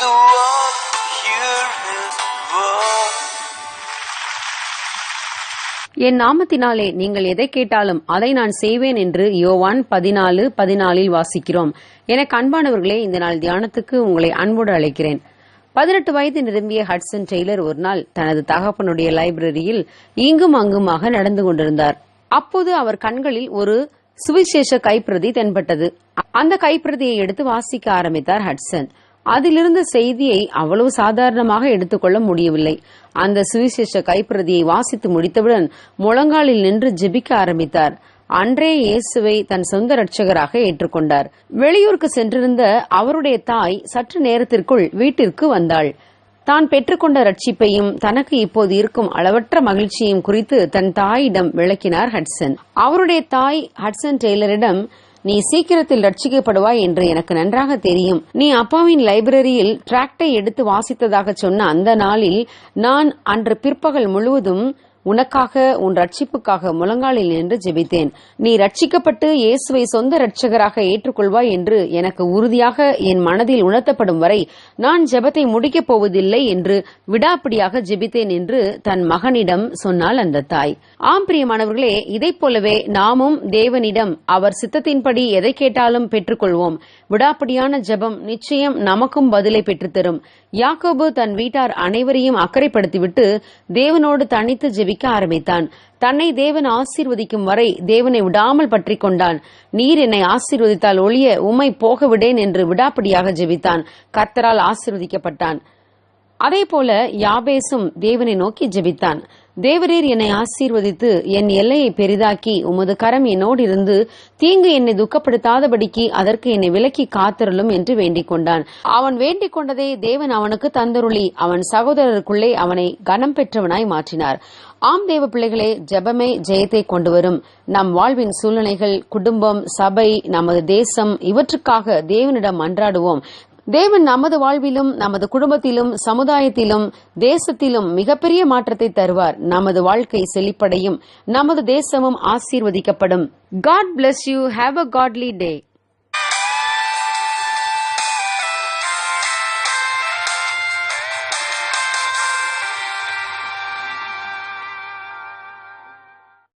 the walk, hear his voice. என் நாமத்தினாலே நீங்கள் எதை கேட்டாலும் அதை நான் செய்வேன் என்று யோவான் பதினாலு பதினாலில் வாசிக்கிறோம். என கண்பானவர்களே இந்த நாள் தியானத்துக்கு உங்களை அன்போடு அழைக்கிறேன். பதினெட்டு வயது நிரம்பிய ஹட்சன் டெய்லர் ஒரு நாள் தனது தகப்பனுடைய லைப்ரரியில் இங்கும் அங்குமாக நடந்து கொண்டிருந்தார். அப்போது அவர் கண்களில் ஒரு சுவிசேஷ கைப்பிரதி தென்பட்டது. அந்த கைப்பிரதியை எடுத்து வாசிக்க ஆரம்பித்தார் ஹட்சன். அதிலிருந்த செய்தியை அவ்வளவு சாதாரணமாக எடுத்துக்கொள்ள முடியவில்லை. அந்த சுவிசேஷ கைப்பிரதியை வாசித்து முடித்தவுடன் முழங்காலில் நின்று ஜெபிக்க ஆரம்பித்தார். அன்றே இயேசுவை தன் சொந்த ரட்சகராக ஏற்றுக்கொண்டார். வெளியூருக்கு சென்றிருந்த அவருடைய தாய் சற்று நேரத்திற்குள் வீட்டிற்கு வந்தாள். தான் பெற்றுக்கொண்ட ரட்சிப்பையும் தனக்கு இப்போது இருக்கும் அளவற்ற மகிழ்ச்சியையும் குறித்து தன் தாயிடம் விளக்கினார் ஹட்சன். அவருடைய தாய் ஹட்சன் டெய்லரிடம் நீ சீக்கிரத்தில் ரட்சிக்கப்படுவாய் என்று எனக்கு நன்றாக தெரியும். நீ அப்பாவின் லைப்ரரியில் டிராக்டை எடுத்து வாசித்ததாக சொன்ன அந்த நாளில் நான் அன்று பிற்பகல் முழுவதும் உனக்காக உன் ரட்சிப்புக்காக முழங்காலில் நின்று ஜெபித்தேன். நீ ரட்சிக்கப்பட்டு இயேசுவை சொந்த ரட்சகராக ஏற்றுக்கொள்வாய் என்று எனக்கு உறுதியாக என் மனதில் உணர்த்தப்படும் வரை நான் ஜெபத்தை முடிக்கப் போவதில்லை என்று விடாப்பிடியாக ஜெபித்தேன் என்று தன் மகனிடம் சொன்னாள் அந்த தாய். ஆம் பிரியமானவர்களே இதைப் போலவே நாமும் தேவனிடம் அவர் சித்தத்தின்படி எதை கேட்டாலும் பெற்றுக்கொள்வோம். விடாப்படியான ஜெபம் நிச்சயம் நமக்கும் பதிலை பெற்றுத்தரும். யாக்கோபு தன் வீட்டார் அனைவரையும் அக்கறைப்படுத்திவிட்டு தேவனோடு தனித்து ஜெபிக்க ஆரம்பித்தான். தன்னை தேவன் ஆசீர்வதிக்கும் வரை தேவனை விடாமல் பற்றி கொண்டான். நீர் என்னை ஆசீர்வதித்தால் ஒழிய உம்மை போக விடேன் என்று விடாப்படியாக ஜெபித்தான். கர்த்தரால் ஆசீர்வதிக்கப்பட்டான். அதே போல யாபேசும் தேவனை நோக்கி ஜெபித்தான். தேவரீர் என்னை ஆசீர்வதித்து என் எல்லையை பெரிதாக்கி உமது கரம் என்னோடு இருந்து தீங்கு என்னை துக்கப்படுத்தாதபடிக்கு அதற்கு என்னை விலக்கி காத்திருளும் என்று வேண்டிக் கொண்டான். அவன் வேண்டிக் கொண்டதை தேவன் அவனுக்கு தந்தருளி. அவன் சகோதரருக்குள்ளே அவனை கனம் பெற்றவனாய் மாற்றினார். ஆம் தேவ பிள்ளைகளே ஜெபமே ஜெயத்தை கொண்டு வரும். நம் வாழ்வின் சூழ்நிலைகள் குடும்பம் சபை நமது தேசம் இவற்றுக்காக தேவனிடம் அன்றாடுவோம். தேவன் நமது வாழ்விலும் நமது குடும்பத்திலும் சமுதாயத்திலும் தேசத்திலும் மிகப்பெரிய மாற்றத்தை தருவார். நமது வாழ்க்கை செழிப்படையும். நமது தேசமும் ஆசீர்வதிக்கப்படும். God bless you have a godly day